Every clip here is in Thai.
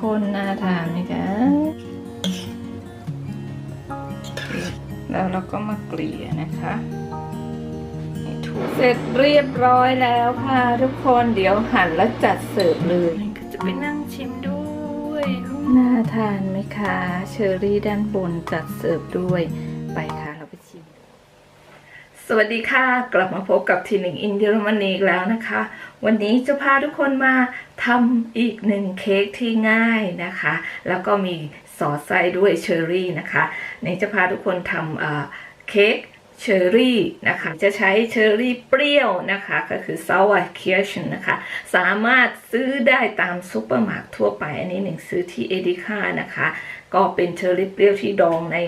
คนน่าทานไหมคะแล้วเราก็มาเกลี่ยนะคะให้ถูกเสร็จเรียบร้อยแล้วค่ะ ทุกคนเดี๋ยวหั่นแล้วจัดเสิร์ฟเลยก็จะไปนั่งชิมด้วยน่าทานไหมคะ เชอรี่ด้านบนจัดเสิร์ฟด้วยไปค่ะเราไปชิม สวัสดีค่ะ กลับมาพบกับทีหนึ่งอินเยอรมนีอีกแล้วนะคะ วันนี้จะพาทุกคนมาทำอีกหนึ่งเค้กที่ง่ายนะคะ แล้วก็มีสอดไส้ด้วยเชอร์รี่นะคะในจะพาทุกคนทำเค้กเชอร์รี่นะคะ จะใช้เชอร์รี่เปรี้ยวนะคะ ก็คือ sour kirschen นะคะ สามารถซื้อได้ตามซูเปอร์มาร์ททั่วไป อันนี้หนึ่งซื้อที่เอดิค่านะคะ ก็เป็นเชอร์รี่เปรี้ยวที่ดองใน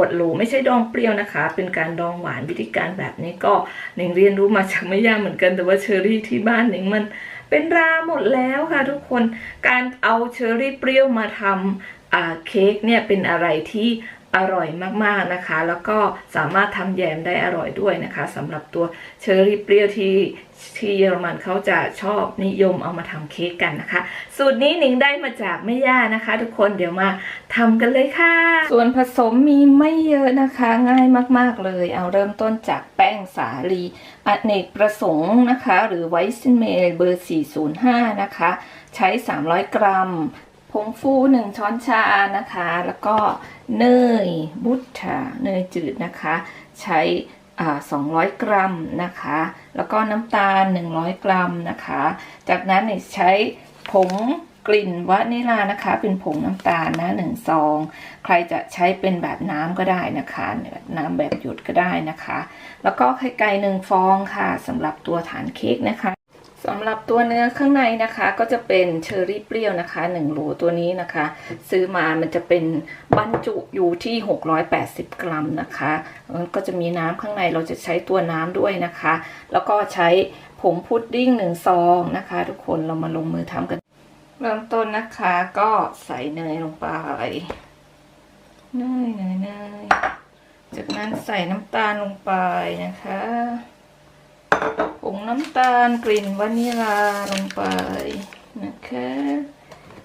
วดโหลไม่ใช่ดองเปรี้ยวนะคะ เป็นการดองหวานวิธีการแบบนี้ก็หนิงเรียนรู้มาจากไม่ยากเหมือนกันแต่ว่าเชอร์รี่ที่บ้านหนิงมันเป็นราหมดแล้วค่ะทุกคนการเอาเชอร์รี่เปรี้ยวมาทำเค้กเนี่ยเป็นอะไรที่ อร่อยมากๆนะคะ แล้วก็สามารถทำแยมได้อร่อยด้วยนะคะสำหรับตัวเชอร์รี่เปรี้ยวที่ที่เยอรมันเขาจะชอบนิยมเอามาทำเค้กกันนะคะ สูตรนี้นิงได้มาจากแม่ย่านะคะ ทุกคนเดี๋ยวมาทำกันเลยค่ะ ส่วนผสมมีไม่เยอะนะคะ ง่ายมากๆเลย เอาเริ่มต้นจากแป้งสาลีอเนกประสงค์นะคะ หรือไวซ์เมลเบอร์ 405 นะคะ ใช้ 300 กรัม ผงฟู1ช้อนชานะคะ แล้วก็เนยบุตรเนยจืดนะคะ ใช้อ่า200 กรัมนะคะ แล้วก็น้ำตาล 100 กรัมนะคะ จากนั้นใช้ผงกลิ่นวานิลานะคะ เป็นผงน้ำตาลนะหนึ่งซอง ใครจะใช้เป็นแบบน้ำก็ได้นะคะแบบน้ำแบบหยดก็ได้นะคะ แล้วก็ไข่ไก่หนึ่งฟองค่ะสำหรับตัวฐานเค้กนะคะ สำหรับตัวเนื้อข้างในนะคะก็จะเป็นเชอร์รี่เปรี้ยวนะคะ1โหลตัวนี้นะคะ ซื้อมามันจะเป็นบรรจุอยู่ที่ 680 กรัมนะคะก็จะมีน้ำข้างในเราจะใช้ตัวน้ำด้วยนะคะ แล้วก็ใช้ผงพุดดิ้งหนึ่งซองนะคะ ทุกคนเรามาลงมือทำกันเริ่มต้นนะคะก็ใส่เนยลงไปเนยเนยเนยจากนั้นใส่น้ำตาลลงไปนะคะ ผงน้ำตาลกลิ่นวานิลาลงไปนะคะ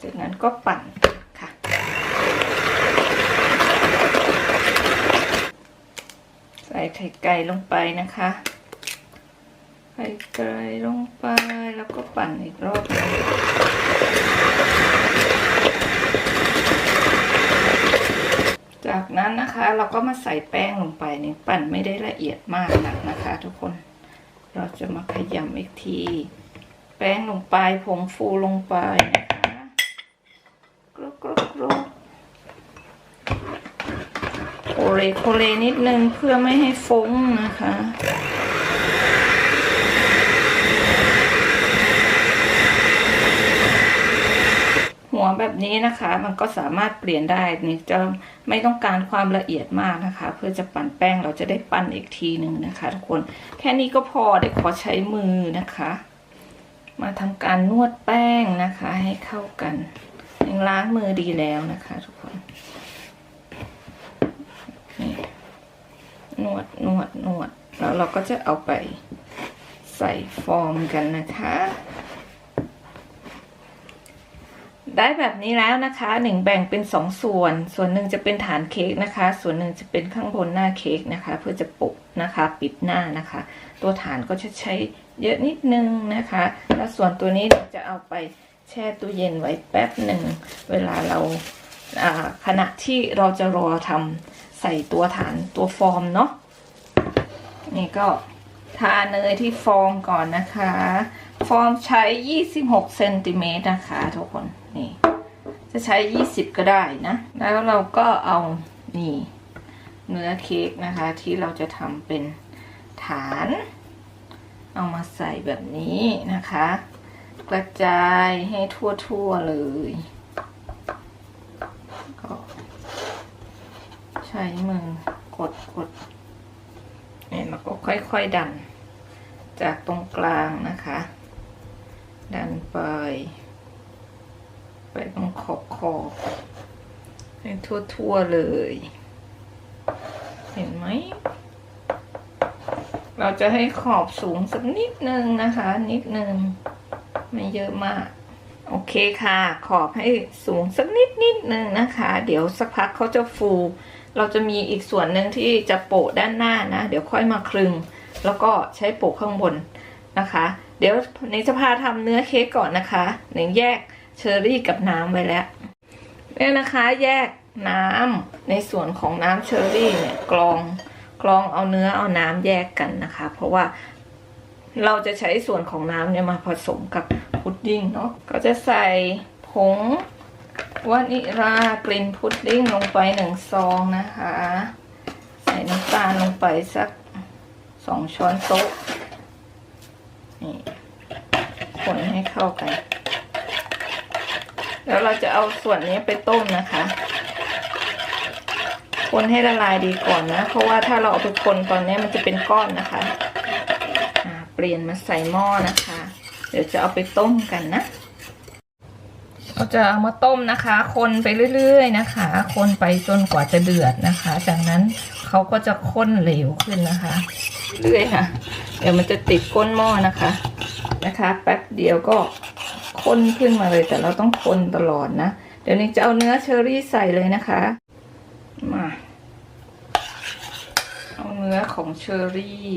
จากนั้นก็ปั่นค่ะ ใส่ไข่ไก่ลงไปนะคะ ไข่ไก่ลงไปแล้วก็ปั่นอีกรอบจากนั้นนะคะเราก็มาใส่แป้งลงไปนี่ปั่นไม่ได้ละเอียดมากนักนะคะ ทุกคน เราจะมาขยำอีกที แป้งลงไปผงฟูลงไปนะคะกรุบกรุบกรุบโคเลโคเลนิดนึงเพื่อไม่ให้ฟุ้งนะคะหัวแบบนี้นะคะมันก็สามารถเปลี่ยนได้นี่จะ ไม่ต้องการความละเอียดมากนะคะ เพื่อจะปั่นแป้งเราจะได้ปั้นอีกทีหนึ่งนะคะ ทุกคนแค่นี้ก็พอเดี๋ยวขอใช้มือนะคะ มาทำการนวดแป้งนะคะให้เข้ากันยังล้างมือดีแล้วนะคะ ทุกคนนี่นวดนวดนวดแล้วเราก็จะเอาไปใส่ฟองกันนะคะ ได้แบบนี้แล้วนะคะหนึ่งแบ่งเป็นสองส่วน ส่วนหนึ่งจะเป็นฐานเค้กนะคะ ส่วนหนึ่งจะเป็นข้างบนหน้าเค้กนะคะ เพื่อจะปุกนะคะ ปิดหน้านะคะ ตัวฐานก็จะใช้เยอะนิดนึงนะคะ แล้วส่วนตัวนี้เดี๋ยวจะเอาไปแช่ตู้เย็นไว้แป๊บหนึ่งเวลาเราอ่าขณะที่เราจะรอทำใส่ตัวฐานตัวฟอร์มเนาะนี่ก็ทาเนยที่ฟองก่อนนะคะ ฟอร์มใช้ 26เซนติเมตรนะคะทุกคนนี่ จะใช้ 20 ก็ได้นะ แล้วเราก็เอานี่เนื้อเค้กนะคะ ที่เราจะทำเป็นฐาน เอามาใส่แบบนี้นะคะ กระจายให้ทั่วๆเลยก็ใช้มือกดกดเนี่ยมันก็ค่อยๆดัน จากตรงกลางนะคะ ดันไป ไปตรงขอบขอบให้ทั่วๆเลย เห็นไหม เราจะให้ขอบสูงสักนิดนึงนะคะ นิดนึง ไม่เยอะมากโโอเคค่ะ ขอบให้สูงสักนิดนิดนึงนะคะ เดี๋ยวสักพักเขาจะฟู เราจะมีอีกส่วนหนึ่งที่จะโปะด้านหน้านะ เดี๋ยวค่อยมาคลึง แล้วก็ใช้โปะข้างบนนะคะ เดี๋ยวนิงจะพาทำเนื้อเค้กก่อนนะคะหนิงแยกเชอร์รี่กับน้ำไว้แล้วเนี่ยนะคะแยกน้ำในส่วนของน้ำเชอร์รี่เนี่ยกรองกรองเอาเนื้อเอาน้ำแยกกันนะคะ เพราะว่าเราจะใช้ส่วนของน้ำเนี่ยมาผสมกับพุดดิ้งเนาะก็จะใส่ผงวานิลากลิ่นพุดดิ้งลงไปหนึ่งซองนะคะ ใส่น้ำตาลลงไปสักสองช้อนโต๊ะ นี่คนให้เข้ากัน แล้วเราจะเอาส่วนนี้ไปต้มนะคะ คนให้ละลายดีก่อนนะ เพราะว่าถ้าเราเอาไปคนตอนนี้มันจะเป็นก้อนนะคะเปลี่ยนมาใส่หม้อนะคะ เดี๋ยวจะเอาไปต้มกันนะเราจะเอามาต้มนะคะ คนไปเรื่อย ๆ นะคะ คนไปจนกว่าจะเดือดนะคะ จากนั้น เขาก็จะข้นเหลวขึ้นนะคะ เรื่อยค่ะ เดี๋ยวมันจะติดก้นหม้อนะคะ นะคะ แป๊บเดียวก็ข้นขึ้นมาเลย แต่เราต้องคนตลอดนะ เดี๋ยวนี้จะเอาเนื้อเชอรี่ใส่เลยนะคะ มาเอาเนื้อของเชอรี่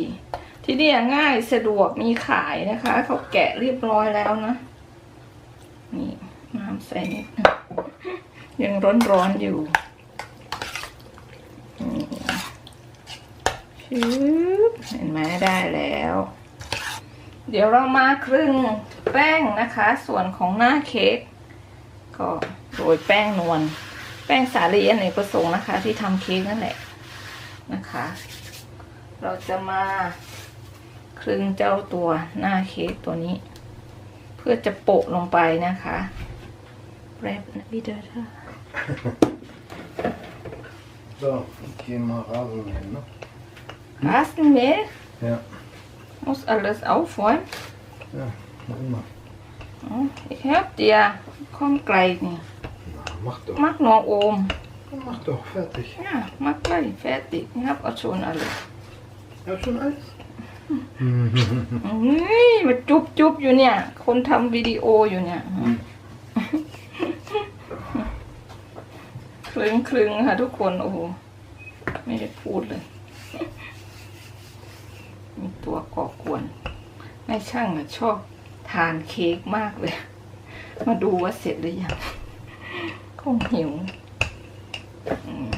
ที่นี่ง่ายสะดวกมีขายนะคะเขาแกะเรียบร้อยแล้วนะ นี่น้ำใส่นิดนึงยังร้อนๆอยู่นี่ชืบ เห็นไหมได้แล้ว เดี๋ยวเรามาครึ่งแป้งนะคะ ส่วนของหน้าเค้กก็โรยแป้งนวลแป้งสาลีอเนกประสงค์นะคะ ที่ทำเค้กนั่นแหละนะคะ เราจะมาครึ่งเจ้าตัวหน้าเค้กตัวนี้ เพื่อจะโปะลงไปนะคะแรปนะพี่เดอร์ So, ich gehe mal Rasenmähen, ne? Rasenmäher Ja, muss alles aufräumen ja, mach immer. Ja, ich helfe dir komm gleich nicht Na, mach doch. mach nur oben Mach doch, fertig. ja mach gleich fertig ich hab auch schon alles Ja, schon alles? นี่มาจุบจุบอยู่เนี่ย คนทำวิดีโออยู่เนี่ยคลึงคลึงค่ะทุกคนโอ้โหไม่ได้พูดเลย มีตัวก่อกวนนายช่างอะชอบทานเค้กมากเลย มาดูว่าเสร็จหรือยังคงหิวอืม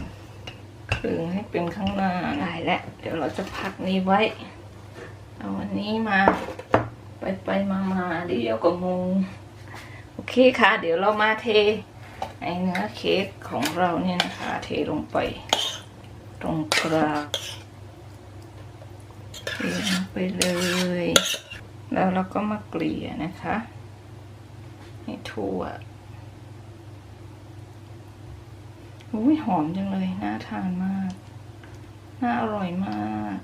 คลึงให้เป็นข้างหน้าได้แล้วเดี๋ยวเราจะพักนี้ไว้ เอาวันนี้มา ไปไปมามาเดี๋ยวก็งงโอเคค่ะ เดี๋ยวเรามาเทไอเนื้อเค้กของเราเนี่ยนะคะ เทลงไป ตรงกลางเทลงไปเลย แล้วเราก็มาเกลี่ยนะคะให้ทั่วอุ้ยหอมจังเลย น่าทานมาก น่าอร่อยมาก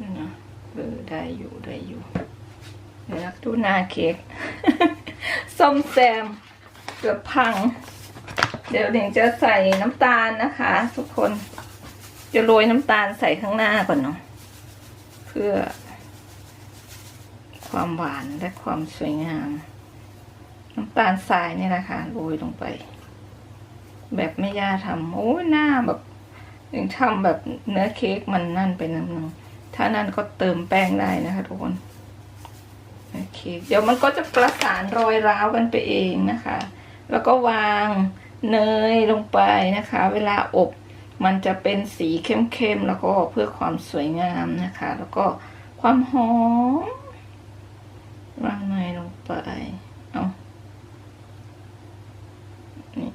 นี่นะเออได้อยู่ได้อยู่เดี๋ยวดูหน้าเค้กส้มแซมเกือบพัง เดี๋ยวเด่งจะใส่น้ำตาลนะคะ ทุกคน จะโรยน้ำตาลใส่ข้างหน้าก่อนเนาะ พื่อ ความหวานและความสวยงาม น้ำตาลทรายเนี่ยนะคะโรยลงไป แบบไม่ย่าทำโอ้ยหน้าแบบถึงทำแบบเนื้อเค้กมันนั่นไปน้ำนึงถ้านั่นก็เติมแป้งได้นะคะทุกคนโอเคเดี๋ยวมันก็จะประสานรอยร้าวกันไปเองนะคะ แล้วก็วางเนยลงไปนะคะ เวลาอบ มันจะเป็นสีเข้มๆแล้วก็เพื่อความสวยงามนะคะ แล้วก็ความหอมวางในลงไปเอานี่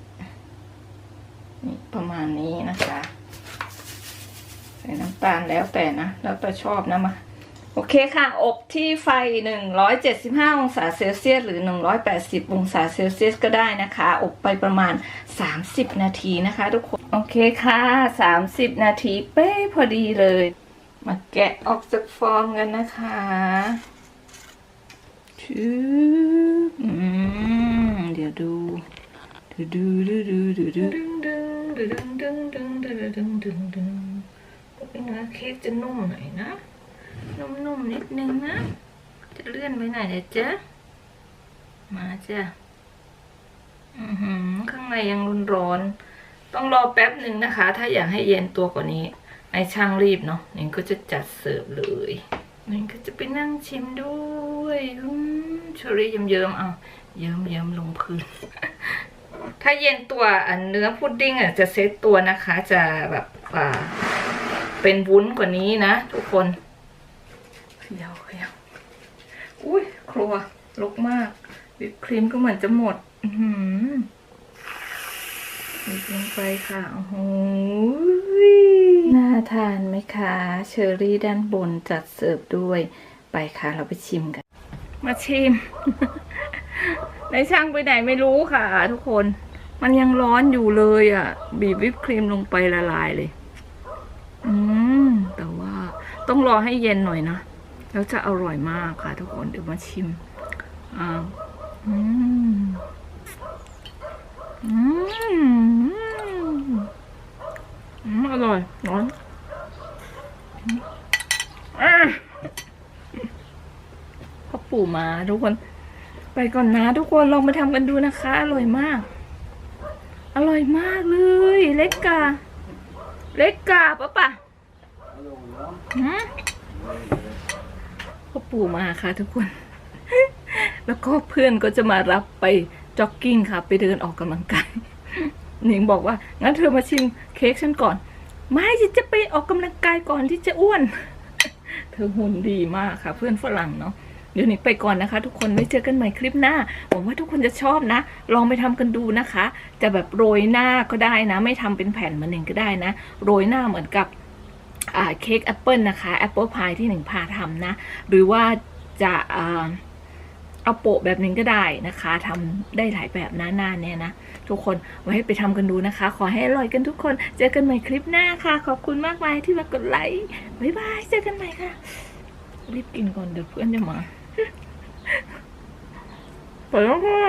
นี่ประมาณนี้นะคะ ใส่น้ำตาลแล้วแต่นะ แล้วแต่ชอบนะมา โอเคค่ะ อบที่ไฟ 175 องศาเซลเซียส หรือ 180 องศาเซลเซียสก็ได้นะคะ อบไปประมาณ 30 นาทีนะคะ ทุกคน โอเคค่ะ 30 นาทีเป๊ะพอดีเลย มาแกะออกจากฟองกันนะคะชืบอืม เดี๋ยวดู ดูดูดูดูดูดูดึงดึงดึงดึงดึงดึงดึงดึงดึงเนื้อเค้กจะนุ่มหน่อยนะ นุ่มๆ นิดนึงนะ จะเลื่อนไปไหนเดี๋ยวจ๊มาจ้ะข้างในยังร้อนๆต้องรอแป๊บหนึ่งนะคะ ถ้าอยากให้เย็นตัวกว่านี้ไอช่างรีบเนาะนิงก็จะจัดเสิร์ฟเลยนิงก็จะไปนั่งชิมด้วยอืมเชอรี่เยิ้มๆเอาเยิ้มๆลงพื้น ถ้าเย็นตัวเนื้อพุดดิ้งอะจะเซตตัวนะคะ จะแบบเป็นวุ้นกว่านี้นะทุกคน ยาเขยาอุ้ยครัวรกมากวิปครีมก็เหมือนจะหมด อือหือบีบลงไปค่ะ โอ้โหน่าทานไหมคะ เชอรี่ด้านบนจัดเสิร์ฟด้วย ไปค่ะ เราไปชิมกัน มาชิม ในช่างไปไหนไม่รู้ค่ะ ทุกคน มันยังร้อนอยู่เลยอะ บีบวิปครีมลงไปละลายเลย อืม แต่ว่าต้องรอให้เย็นหน่อยนะ แล้วจะอร่อยมากค่ะทุกคน เดี๋ยวมาชิมอ่าอืมอืมอืมอร่อยร้อนพ่อปู่มาทุกคน ไปก่อนนะทุกคนลองมาทำกันดูนะคะ อร่อยมาก อร่อยมากเลย เล็กกา เล็กกาปะปะหืม พ่อปู่มาค่ะทุกคน แล้วก็เพื่อนก็จะมารับไปจ็อกกิ้งค่ะ ไปเดินออกกำลังกายหนิงบอกว่า งั้นเธอมาชิมเค้กฉันก่อน ไม่ฉันจะไปออกกำลังกายก่อนที่จะอ้วน เธอหุ่นดีมากค่ะ เพื่อนฝรั่งเนาะเดี๋ยวหนิงไปก่อนนะคะ ทุกคนไว้เจอกันใหม่คลิปหน้าหวังว่าทุกคนจะชอบนะ ลองไปทำกันดูนะคะ จะแบบโรยหน้าก็ได้นะ ไม่ทำเป็นแผ่นเหมือนหนึ่งก็ได้นะ โรยหน้าเหมือนกับ เค้กแอปเปิลนะคะแอปเปิลพายที่หนึ่งพาทำนะ หรือว่าจะเอาโปะแบบนึงก็ได้นะคะทำได้หลายแบบนะหน้าเนี่ยนะ ทุกคนไว้ไปทำกันดูนะคะ ขอให้อร่อยกันทุกคน เจอกันใหม่คลิปหน้าค่ะ ขอบคุณมากมายที่มากดไลค์บ๊ายบายเจอกันใหม่ค่ะ รีบกินก่อนเดี๋ยวเพื่อนจะมาไปแล้วค่ะ